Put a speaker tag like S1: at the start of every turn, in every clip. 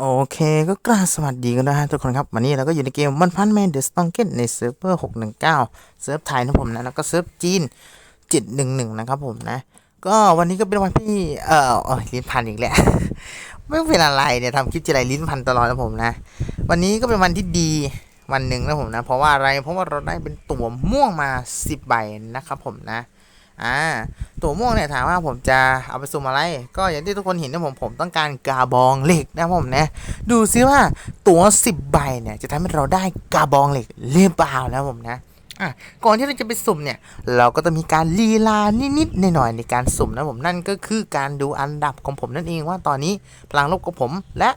S1: โอเคก็กราสวัสดีกันนะฮะทุกคนครับ วันนี้เราก็อยู่ในเกมมันพันแมนเดอะสตองเกตในเซิร์ฟเวอร์619เซิร์ฟไทยนะผมนะ แล้วก็เซิร์ฟจีน711นะครับผมนะ ก็วันนี้ก็เป็นวันที่เอ่อเออลิ้นพันอีกแล้ว ไม่เป็นอะไรเนี่ยทำคลิปทีไรลิ้นพันตลอดนะผมนะ วันนี้ก็เป็นวันที่ดีวันหนึ่งนะผมนะ เพราะว่าอะไรเพราะว่าเราได้เป็นตั๋วม่วงมา10ใบนะครับผมนะ อ่าตัวม่วงเนี่ยถามว่าผมจะเอาไปสุ่มอะไร ก็อย่างที่ทุกคนเห็นนะผมผมต้องการกาบองเหล็กนะผมนะดูซิว่าตัว 10 ใบเนี่ยจะทำให้เราได้กาบองเหล็กหรือเปล่านะผมนะอะก่อนที่เราจะไปสุ่มเนี่ย เราก็ต้องมีการลีลานิดๆหน่อยๆในการสุ่มนะผมนั่นก็คือการดูอันดับของผมนั่นเองว่าตอนนี้พลังลบของผมและ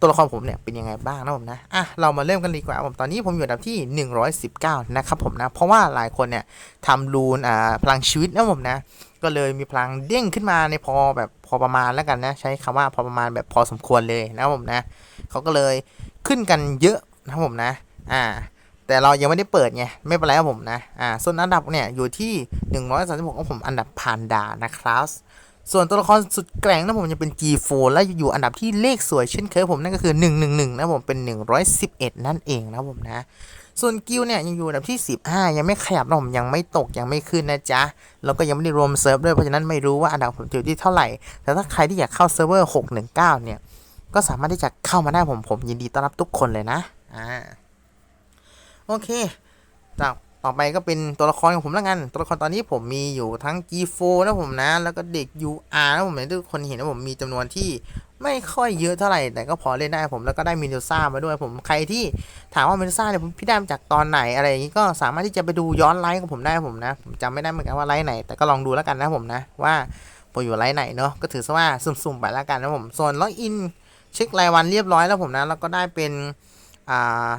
S1: ตัวละครผมเนี่ยเป็นยังไงบ้างนะผมนะ อะ เรามาเริ่มกันดีกว่าผมตอนนี้ผมอยู่อันดับที่ 119 นะครับผมนะ เพราะว่าหลายคนเนี่ยทำรูนอ่าพลังชีวิตนะผมนะ ก็เลยมีพลังเด้งขึ้นมาในพอแบบพอประมาณแล้วกันนะ ใช้คำว่าพอประมาณแบบพอสมควรเลยนะผมนะเขาก็เลยขึ้นกันเยอะนะผมนะ อ่า แต่เรายังไม่ได้เปิดไง ไม่เป็นไรครับผมนะ อ่า ส่วนอันดับเนี่ยอยู่ที่ 136ของผมอันดับผ่านดานะครับ ส่วนตัวละครสุดแกร่งนะผมจะเป็น G4 และอยู่อันดับที่เลขสวยเช่นเคยผมนั่นก็คือ 111 นะผมเป็น 111 นั่นเองนะผมนะ ส่วนกิลเนี่ยยังอยู่อันดับที่ 15 ยังไม่ขยับนะผมยังไม่ตกยังไม่ขึ้นนะจ๊ะ แล้วก็ยังไม่ได้รวมเซิร์ฟด้วยเพราะฉะนั้นไม่รู้ว่าอันดับผมอยู่ที่เท่าไหร่ แต่ถ้าใครที่อยากเข้าเซิร์ฟเวอร์ 619 เนี่ย ก็สามารถที่จะเข้ามาได้ผมผมยินดีต้อนรับทุกคนเลยนะ อ่า โอเคจาก ต่อไปก็เป็นตัวละครของผมแล้วกัน ตัวละครตอนนี้ผมมีอยู่ทั้ง G4 นะผมนะ แล้วก็เด็ก UR นะผมอย่างที่ทุกคนเห็นนะผมมีจำนวนที่ไม่ค่อยเยอะเท่าไหร่ แต่ก็พอเล่นได้ผมแล้วก็ได้มิน d ซ่ามาด้วยผมใครที่ถามว่ามิน d ซ่าเนี่ยผมพี่ได้มาจากตอนไหนอะไรอย่างนี้ก็สามารถที่จะไปดูย้อนไลฟ์ของผมได้ผมนะ ผมจำไม่ได้เหมือนกันว่าไลฟ์ไหน แต่ก็ลองดูแล้วกันนะผมนะว่าผมอยู่ไลฟ์ไหนเนาะก็ถือซะว่าสุ่มๆไปแล้วกันนะผมส่วนล็อกอินเช็ครายวันเรียบร้อยแล้วผมนะแล้วก็ได้เป็นอ่า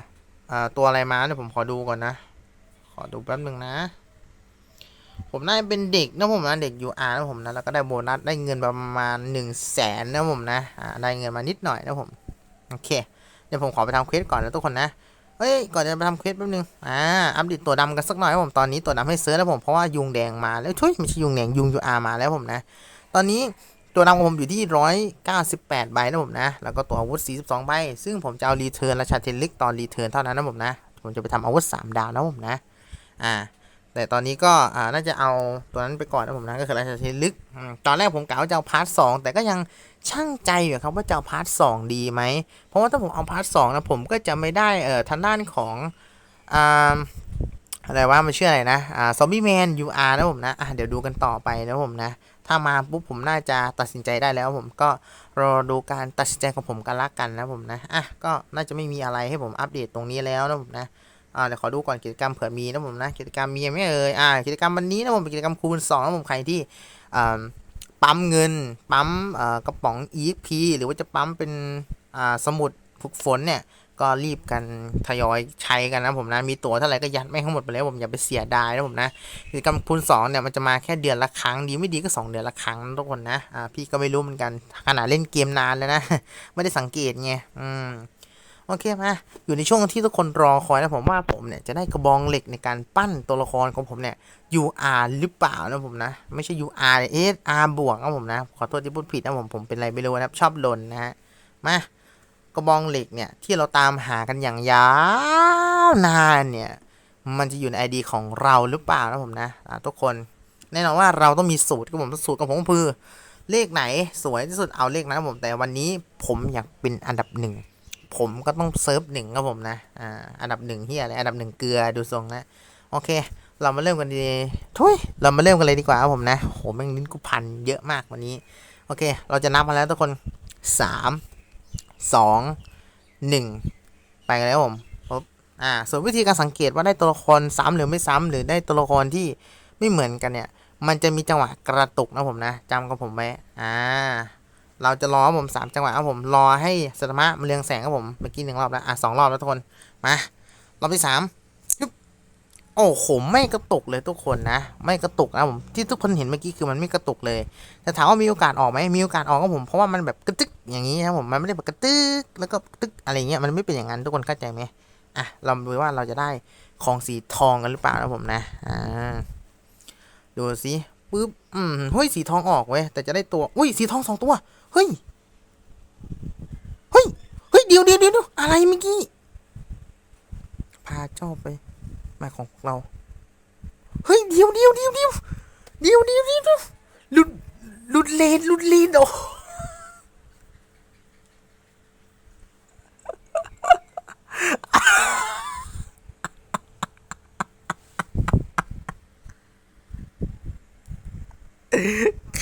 S1: อ่าตัวอะไรมาเนี่ยผมขอดูก่อนนะ อดูแป๊บหนึ่งนะ ผมได้เป็นเด็กนะผมนะเด็ก UR นะผมนะแล้วก็ได้โบนัสได้เงินประมาณ1นึ่งแสนนะผมนะอ่าได้เงินมานิดหน่อยนะผมโอเคเดี๋ยวผมขอไปทำเควสก่อนนะทุกคนนะเฮ้ย ก่อนจะไปทำเควสแป๊บนึง อ่า อัปเดตตัวดำกันสักหน่อยนะผม ตอนนี้ตัวดำให้เซิร์ชแล้วผม เพราะว่ายุงแดงมาแล้วทุยไม่ใช่ยุงแดงยุง UR มาแล้วผมนะ ตอนนี้ตัวดำของผมอยู่ที่ 198 ใบนะผมนะ แล้วก็ตัวอาวุธ 42 ใบ ซึ่งผมจะเอารีเทิร์นราชาเทนลิกตอนรีเทิร์นเท่านั้นนะผมนะ ผมจะไปทำอาวุธ 3 ดาวนะผมนะ อ่าแต่ตอนนี้ก็อ่าน่าจะเอาตัวนั้นไปก่อนนะผมนะก็คือราชาเทนลึก ตอนแรกผมกะว่าจะเอาพาร์ทสองแต่ก็ยังช่างใจอยู่ครับว่าจะเอาพาร์ทสองดีไหม เพราะว่าถ้าผมเอาพาร์ทสองนะผมก็จะไม่ได้เอ่อทางด้านของอ่าอะไรว่ามันชื่ออะไรนะอ่าซอมบี้แมนยูอาร์นะผมนะอะเดี๋ยวดูกันต่อไปนะผมนะ ถ้ามาปุ๊บผมน่าจะตัดสินใจได้แล้วผมก็รอดูการตัดสินใจของผมกันละกันนะผมนะอะก็น่าจะไม่มีอะไรให้ผมอัปเดตตรงนี้แล้วนะผมนะ อ่าเดี๋ยวขอดูก่อนกิจกรรมเผื่อมีนะผมนะกิจกรรมมีไหมเอ่ยอ่ากิจกรรมวันนี้นะผมเป็นกิจกรรมคูณ2นะผมใครที่อ่าปั๊มเงินปั๊มเอ่อกระป๋อง E.P. หรือว่าจะปั๊มเป็นอ่าสมุดฝึกฝนเนี่ยก็รีบกันทยอยใช้กันนะผมนะ มีตั๋วเท่าไหร่ก็ยัดไม่งทั้งหมดไปแล้วผมอย่าไปเสียดายนะผมนะกิจกรรมคูณ2เนี่ยมันจะมาแค่เดือนละครั้งดีไม่ดีก็ 2 เดือนละครั้งนะทุกคนนะอ่าพี่ก็ไม่รู้เหมือนกันขนาดเล่นเกมนานแล้วนะ ไม่ได้สังเกตไงอืม โอเคมาอยู่ในช่วงที่ทุกคนรอคอยนะผมว่าผมเนี่ยจะได้กระบองเหล็กในการปั้นตัวละครของผมเนี่ย UR หรือเปล่านะผมนะ ไม่ใช่ UR เอส R บวกนะผมนะ ขอโทษที่พูดผิดนะผมผมเป็นอะไรไม่รู้นะชอบหล่นนะฮะมากระบองเหล็กเนี่ยที่เราตามหากันอย่างยาวนานเนี่ยมันจะอยู่ใน ID ของเราหรือเปล่านะผมนะทุกคนแน่นอนว่าเราต้องมีสูตรกับผมสูตรของผมก็คือเลขไหนสวยที่สุดเอาเลขนั้นผมแต่วันนี้ผมอยากเป็นอันดับหนึ่ง ผมก็ต้องเซิร์ฟหนึ่งครับผมนะ อ่า อันดับหนึ่งที่อะไร อันดับหนึ่งเกลือดูทรงนะ โอเค เรามาเริ่มกันดีทุยเรามาเริ่มกันเลยดีกว่าครับผมนะโหแม่งลิ้นกูพันเยอะมากวันนี้ โอเค เราจะนับมาแล้วทุกคนสามสองหนึ่งไปกันแล้วผมปุ๊บอ่า ส่วนวิธีการสังเกตว่าได้ตัวละครซ้ำหรือไม่ซ้ำหรือได้ตัวละครที่ไม่เหมือนกันเนี่ย มันจะมีจังหวะกระตุกนะผมนะจำกับผมไว้อ่า เราจะรอครับผมสามจังหวะครับผมรอให้สตามะมันเรืองแสงครับผมเมื่อกี้หนึ่งรอบแล้วอะสองรอบแล้วทุกคนมารอบที่สามยึบโอ้โหไม่กระตุกเลยทุกคนนะ ไม่กระตุกนะผมที่ทุกคนเห็นเมื่อกี้คือมันไม่กระตุกเลย แต่ถามว่ามีโอกาสออกไหมมีโอกาสออกครับผมเพราะว่ามันแบบกระตึกอย่างนี้ครับผมมันไม่ได้แบบกระตึกแล้วก็ตึกอะไรเงี้ยมันไม่เป็นอย่างนั้นทุกคนเข้าใจไหมอะเราดูว่าเราจะได้ของสีทองกันหรือเปล่านะผมนะอ่าดูสิปึ๊บอืมเฮ้ยสีทองออกเว้ยแต่จะได้ตัวอุ้ยสีทองสองตัว เฮ้ย เฮ้ย เฮ้ย เดี๋ยวเดี๋ยวเดี๋ยวอะไรเมื่อกี้ พาเจ้าไป มาของเรา เฮ้ย เดียวเดี๋ยวเดี๋ยวเดี๋ยวเดี๋ยวเดี๋ยวเดี๋ยวหลุดหลุดเลนหลุดเลนโอ้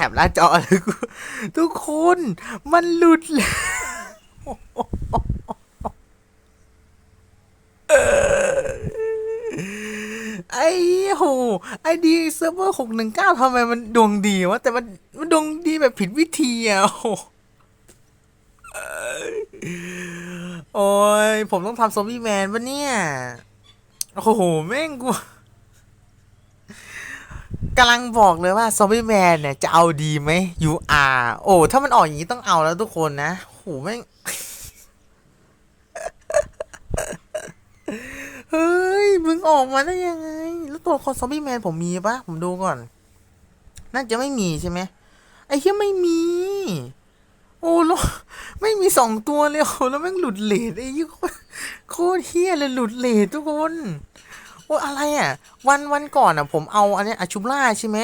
S1: แคปหน้าจอเลยทุกคนมันหลุดเลยไอ้โหไอดีเซิร์ฟเวอร์หกหนึ่งเก้าทำไมมันดวงดีวะ แต่มันมันดวงดีแบบผิดวิธีอะโอ้โหโอ้ยผมต้องทำซอมบี้แมนปะเนี่ย โอ้โห แม่งกู กำลังบอกเลยว่าซอมบี้แมนเนี่ยจะเอาดีไหม UR โอ้ ถ้ามันออกอย่างนี้ต้องเอาแล้วทุกคนนะโอ้โหแม่งเฮ้ย มึงออกมาได้ยังไง แล้วตัวคอนซอมบี้แมนผมมีปะผมดูก่อน น่าจะไม่มีใช่ไหมไอ้เหี้ยไม่มี โอ้แล้วไม่มีสองตัวเลยโอ้แล้วแม่งหลุดเลทไอ้เหี้ยโคตรโคตรเฮี้ยเลยหลุดเลททุกคน โอ้อะไรอะ วันวันก่อนอะ ผมเอาอันนี้อาชุบล่าใช่ไหม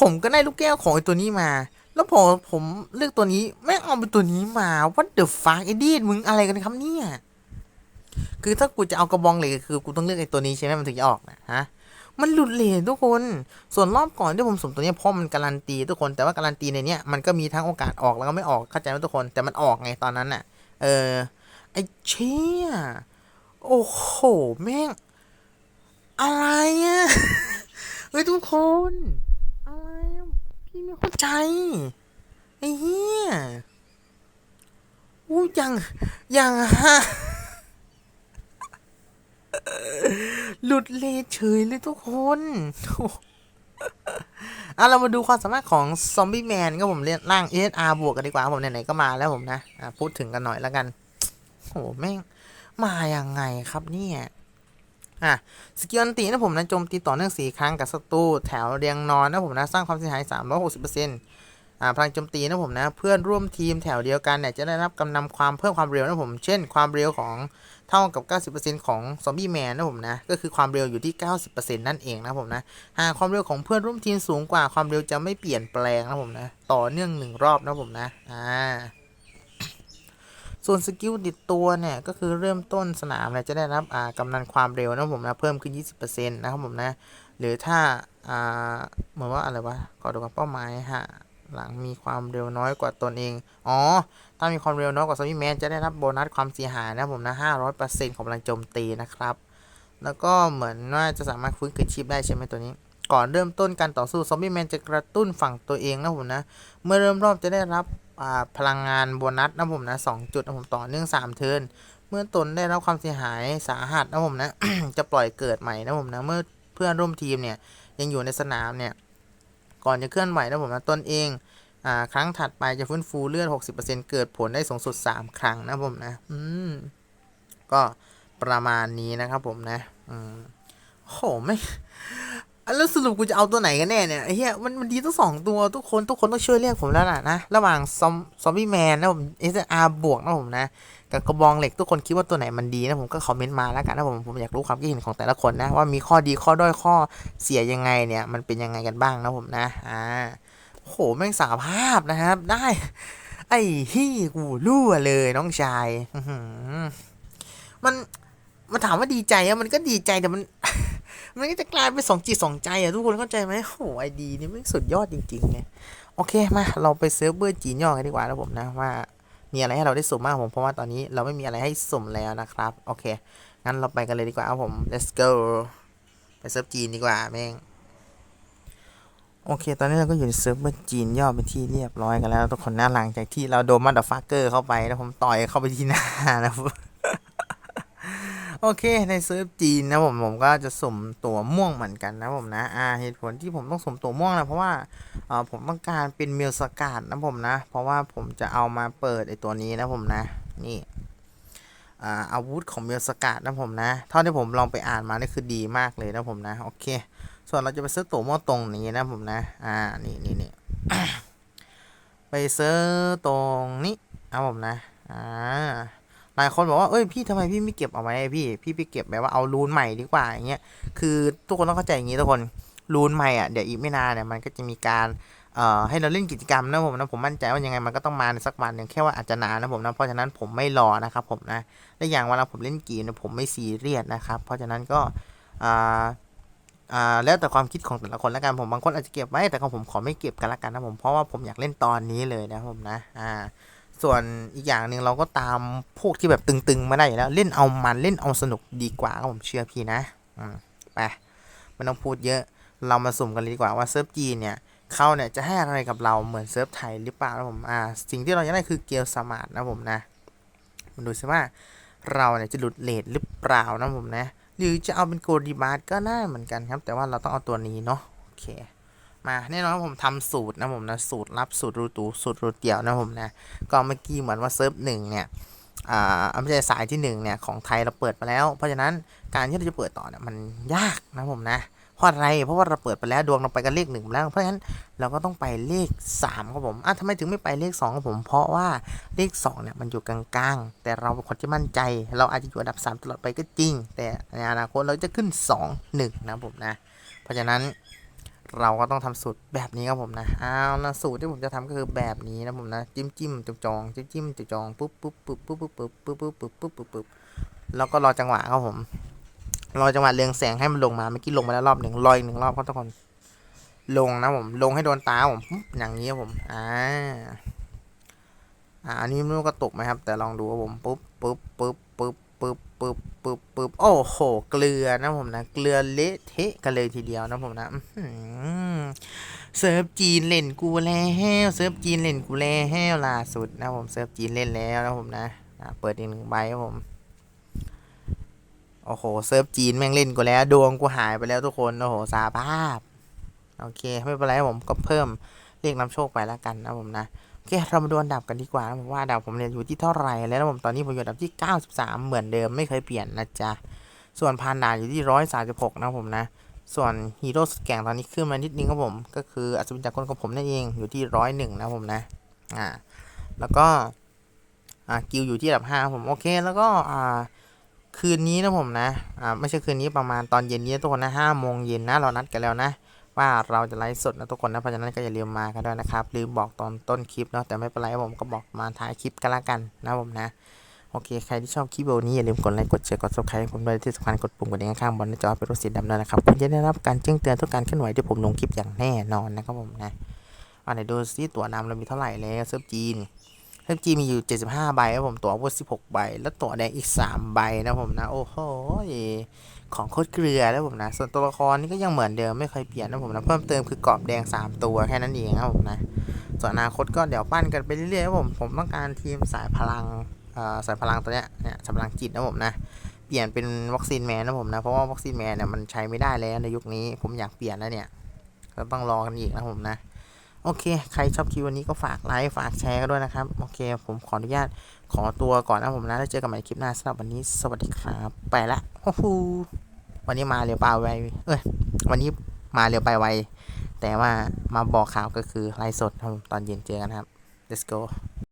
S1: ผมก็ได้ลูกแก้วของไอ้ตัวนี้มา แล้วพอผมเลือกตัวนี้แม่งเอาเป็นตัวนี้มา what the fuck ไอ้ดีดมึงอะไรกันครับเนี่ยคือถ้ากูจะเอากระบองเหล็กคือกูต้องเลือกไอ้ตัวนี้ใช่ไหมมันถึงจะออกนะฮะมันหลุดเลททุกคน ส่วนรอบก่อนที่ผมสมตัวเนี้ยเพราะมันการันตีทุกคนแต่ว่าการันตีในเนี้ยมันก็มีทั้งโอกาสออกแล้วก็ไม่ออกเข้าใจไหมทุกคนแต่มันออกไงตอนนั้นน่ะ เออไอ้เชี่ยโอ้โหแม่ง อะไรอะเฮ้ยทุกคน อะไรอะพี่ไม่เข้าใจ ไอ้เหี้ยอู้ยังยังฮะหลุดเลเฉยเลยทุกคนอะเรามาดูความสามารถของซอมบี้แมนก็ผมเรียนร่าง SR บวกกันดีกว่าผมไหนๆก็มาแล้วผมนะอะพูดถึงกันหน่อยแล้วกัน โหแม่ง มาอย่างไงครับเนี่ย อะสกิลอันตีนะผมนะโจมตีต่อเนื่อง4ครั้งกับศัตรูแถวเรียงนอนนะผมนะสร้างความเสียหาย 360%อ่าพลังโจมตีนะผมนะเพื่อนร่วมทีมแถวเดียวกันเนี่ยจะได้รับกำนำความเพิ่มความเร็วนะผม เช่น ความเร็วของเท่ากับ 90%ของซอมบี้แมนนะผมนะก็คือความเร็วอยู่ที่ 90%นั่นเองนะผมนะหากความเร็วของเพื่อนร่วมทีมสูงกว่าความเร็วจะไม่เปลี่ยนแปลงนะผมนะต่อเนื่องหนึ่งรอบนะผมนะอ่า ส่วนสกิลติดตัวเนี่ยก็คือเริ่มต้นสนามเนี่ยจะได้รับอ่ากำนันความเร็วนะผมนะเพิ่มขึ้น 20%นะครับผมนะ หรือถ้าเหมือนว่าอะไรวะขอดูกับเป้าหมายฮะหลังมีความเร็วน้อยกว่าตนเอง อ๋อ ถ้ามีความเร็วน้อยกว่าซอมบี้แมนจะได้รับโบนัสความเสียหายนะผมนะ 500%ของพลังโจมตีนะครับ แล้วก็เหมือนว่าจะสามารถฟื้นคืนชีพได้ใช่ไหมตัวนี้ ก่อนเริ่มต้นการต่อสู้ซอมบี้แมนจะกระตุ้นฝั่งตัวเองนะผมนะ เมื่อเริ่มรอบจะได้รับ พลังงานโบนัสนะผมนะสองจุดนะผมต่อเนื่องสามเทิร์นเมื่อตนได้รับความเสียหายสาหัสนะผมนะ จะปล่อยเกิดใหม่นะผมนะเมื่อเพื่อนร่วมทีมเนี่ยยังอยู่ในสนามเนี่ยก่อนจะเคลื่อนไหวนะผมนะตนเองอ่าครั้งถัดไปจะฟื้นฟูเลือด 60%เกิดผลได้สูงสุด 3 ครั้งนะผมนะ อืม ก็ประมาณนี้นะครับผมนะ อืมโหไม่ แล้วสรุปกูจะเอาตัวไหนกันแน่เนี่ยไอ้เหี้ยมันมันดีทั้งสองตัวทุกคนทุกคนต้องช่วยเรียกผมแล้วล่ะนะ ระหว่างซอมซอมบี้แมนนะผมเอสอาร์บวกนะผมนะ กับกระบองเหล็กทุกคนคิดว่าตัวไหนมันดีนะผมก็คอมเมนต์มาแล้วกันนะผมผมอยากรู้ความคิดเห็นของแต่ละคนนะ ว่ามีข้อดีข้อด้อยข้อเสียยังไงเนี่ย มันเป็นยังไงกันบ้างนะผมนะอ่าโหแม่งสาภาพนะครับ ได้ ไอ้ที่กูรั่วเลยน้องชายมันมันถามว่าดีใจอะมันก็ดีใจแต่มัน มันก็จะกลายเป็นสองจิตสองใจอะทุกคนเข้าใจไหมโหไอดีนี่มันสุดยอดจริงๆเลยโอเคมาเราไปเซิร์ฟเวอร์จีนย่อกันดีกว่านะผมนะว่ามีอะไรให้เราได้สุ่มบ้างผมเพราะว่าตอนนี้เราไม่มีอะไรให้สุ่มแล้วนะครับโอเคงั้นเราไปกันเลยดีกว่าครับผม let's go ไปเซิร์ฟจีนดีกว่าแม่งโอเค ตอนนี้เราก็อยู่ในเซิร์ฟเวอร์จีนย่อเป็นที่เรียบร้อยกันแล้วทุกคนนะหลังจากที่เราโดนมาดฟักเกอร์เข้าไปแล้วผมต่อยเข้าไปที่หน้านะครับ โอเคในเซิร์ฟจีนนะผมผมก็จะสมตัวม่วงเหมือนกันนะผมนะอ่าเหตุผลที่ผมต้องสมตัวม่วงนะเพราะว่าเอ่อผมต้องการเป็นเมลสกาดนะผมนะ เพราะว่าผมจะเอามาเปิดไอตัวนี้นะผมนะนี่อ่าอาวุธของเมลสกาดนะผมนะเท่าที่ผมลองไปอ่านมานี่คือดีมากเลยนะผมนะโอเค ส่วนเราจะไปซื้อตัวม่วงตรงนี้นะผมนะอ่านี่นี่นี่ไปซื้อตรงนี้นะผมนะอ่า หลายคนบอกว่าเอ้ยพี่ทำไมพี่ไม่เก็บเอาไว้พี่พี่ไปเก็บแบบว่าเอารูนใหม่ดีกว่าอย่างเงี้ยคือทุกคนต้องเข้าใจอย่างนี้ทุกคนรูนใหม่อะเดี๋ยวอีกไม่นานเนี่ยมันก็จะมีการเอ่อให้เราเล่นกิจกรรมนะผมนะผมมั่นใจว่ายังไงมันก็ต้องมาในสักวันหนึ่งแค่ว่าอาจจะนานนะผมนะเพราะฉะนั้นผมไม่รอนะครับผมนะและอย่างเวลาผมเล่นกีเนี่ยผมไม่ซีเรียสนะครับเพราะฉะนั้นก็อ่าอ่าแล้วแต่ความคิดของแต่ละคนล้วกันผมบางคนอาจจะเก็บไว้แต่ของผมขอไม่เก็บกันละกันนะผมเพราะว่าผมอยากเล่นตอนนี้เลยนะผมนะอ่า ส่วนอีกอย่างหนึ่งเราก็ตามพวกที่แบบตึงๆมาได้อยู่แล้ว เล่นเอามันเล่นเอาสนุกดีกว่าครับผมเชื่อพี่นะอืมไปไม่ต้องพูดเยอะเรามาสุ่มกันเลยดีกว่าว่าเซิร์ฟจีนเนี่ยเขาเนี่ยจะให้อะไรกับเราเหมือนเซิร์ฟไทยหรือเปล่านะผมอ่าสิ่งที่เราอยากได้คือเกลสมาร์ทนะผมนะมาดูซิว่าเราเนี่ยจะหลุดเลทหรือเปล่านะผมนะ หรือจะเอาเป็นโกลดีบาร์ก็ได้เหมือนกันครับ แต่ว่าเราต้องเอาตัวนี้เนาะโอเค มาแน่นอนว่าผมทำสูตรนะผมนะสูตรลับสูตรรูตูสูตรรูเตียวนะผมนะก็เมื่อกี้เหมือนว่าเซิร์ฟหนึ่งเนี่ยอ่าไม่ใช่สายที่หนึ่งเนี่ยของไทยเราเปิดมาแล้ว เพราะฉะนั้นการที่เราจะเปิดต่อเนี่ยมันยากนะผมนะเพราะอะไรเพราะว่าเราเปิดไปแล้วดวงเราไปกันเลขหนึ่งแล้ว เพราะฉะนั้นเราก็ต้องไปเลขสามครับผมอะทำไมถึงไม่ไปเลขสองครับผม เพราะว่าเลขสองเนี่ยมันอยู่กลางๆ แต่เราเป็นคนที่มั่นใจ เราอาจจะอยู่อันดับสามตลอดไปก็จริง แต่ในอนาคตเราจะขึ้นสองหนึ่งนะผมนะ เพราะฉะนั้น เราก็ต้องทำสูตรแบบนี้ครับผมนะเอาละสูตรที่ผมจะทำก็คือแบบนี้นะผมนะจิ้มจิ้มจองจองจิ้มจิ้มจองจองปุ๊บปุ๊บปุ๊บปุ๊บปุ๊บปุ๊บปุ๊บปุ๊บปุ๊บปุ๊บปุ๊บปุ๊บแล้วก็รอจังหวะครับผมรอจังหวะเรืองแสงให้มันลงมาเมื่อกี้ลงมาแล้วรอบหนึ่งรออีกหนึ่งรอบครับทุกคนลงนะผมลงให้โดนตาผมปุ๊บอย่างนี้ครับผมอ่าอ่าอันนี้ไม่รู้กระตุกไหมครับ แต่ลองดูครับผมปุ๊บปุ๊บปุ๊บ ปุ๊บปุ๊บปุ๊บปุ๊บปุ๊บโอ้โห เกลือนะผมนะ เกลือเละเทะกันเลยทีเดียวนะผมนะเซิร์ฟจีนเล่นกูแล้วเซิร์ฟจีนเล่นกูแล้วล่าสุดนะผมเซิร์ฟจีนเล่นแล้วนะผมนะเปิดอีกหนึ่งใบครับผมโอ้โหเซิร์ฟจีนแม่งเล่นกูแล้ว ดวงกูหายไปแล้วทุกคนโอ้โหสาภาพ โอเค ไม่เป็นไรผมก็เพิ่มเลขนำโชคไปแล้วกันนะผมนะ โอเคเรามาดูอันดับกันดีกว่านะผมว่าอันดับผมเนี่ยอยู่ที่เท่าไหร่แล้วผมตอนนี้ผมอยู่อันดับที่ 93 เหมือนเดิมไม่เคยเปลี่ยนนะจ๊ะ ส่วนพานด่านอยู่ที่ 136 นะผมนะ ส่วนฮีโร่สุดแก่งตอนนี้ขึ้นมานิดนึงครับผม ก็คืออัศวินจากรคนของผมนั่นเองอยู่ที่ 101 นะผมนะ อ่า แล้วก็ อ่ากิลอยู่ที่อันดับ 5 ผมโอเค แล้วก็อ่าคืนนี้นะผมนะ อ่าไม่ใช่คืนนี้ประมาณตอนเย็นนี้ทุกคนนะ5โมงเย็นนะเรานัดกันแล้วนะ ว่าเราจะไลฟ์สดนะทุกคนนะเพราะฉะนั้นก็อย่าลืมมากันด้วยนะครับลืมบอกตอนต้นคลิปเนาะแต่ไม่เป็นไรผมก็บอกมาท้ายคลิปกันละกันนะผมนะโอเค ใครที่ชอบคลิปวิดีโอนี้อย่าลืมกดไลค์ กดแชร์ กด subscribe ให้ผมด้วยที่สำคัญกดปุ่มกระดิ่งข้างบนหน้าจอเป็นรูปสีดำด้วยนะครับ คุณจะได้รับการแจ้งเตือนทุกการเคลื่อนไหวที่ผมลงคลิปอย่างแน่นอนนะครับผมนะอันไหนดูซิตัวนำเรามีเท่าไหร่แล้วเซิร์ฟจีนเซิร์ฟจีนมีอยู่ 75 ใบครับผมตัวอาวุธ16 ใบ แล้วตัวแดงอีก 3 ใบนะผมนะ โอ้โห ของโคตรเกลือแล้วผมนะ ส่วนตัวละครนี่ก็ยังเหมือนเดิมไม่เคยเปลี่ยนนะผมนะ เพิ่มเติมคือกรอบแดง 3 ตัวแค่นั้นเองครับผมนะ ส่วนอนาคตก็เดี๋ยวปั้นกันไปเรื่อยๆครับผม ผมต้องการทีมสายพลังอ่อสายพลังตัวเนี้ยเนี่ยสายพลังจิตนะผมนะ เปลี่ยนเป็นวัคซีนแมนนะผมนะ เพราะว่าวัคซีนแมนเนี่ยมันใช้ไม่ได้แล้วในยุคนี้ผมอยากเปลี่ยนแล้วเนี่ยก็ต้องรอกันอีกนะผมนะโอเค ใครชอบคลิปวันนี้ก็ฝากไลค์ ฝากแชร์กันด้วยนะครับ โอเค ผมขออนุญาตขอตัวก่อนนะผมนะ แล้วเจอกันใหม่คลิปหน้าสำหรับวันนี้ สวัสดีครับ ไปละโอ้โห วันนี้มาเร็วไปไวเอ้ยวันนี้มาเร็วไปไวแต่ว่ามาบอกข่าวก็คือไลฟ์สดครับตอนเย็นเจอกันครับ let's go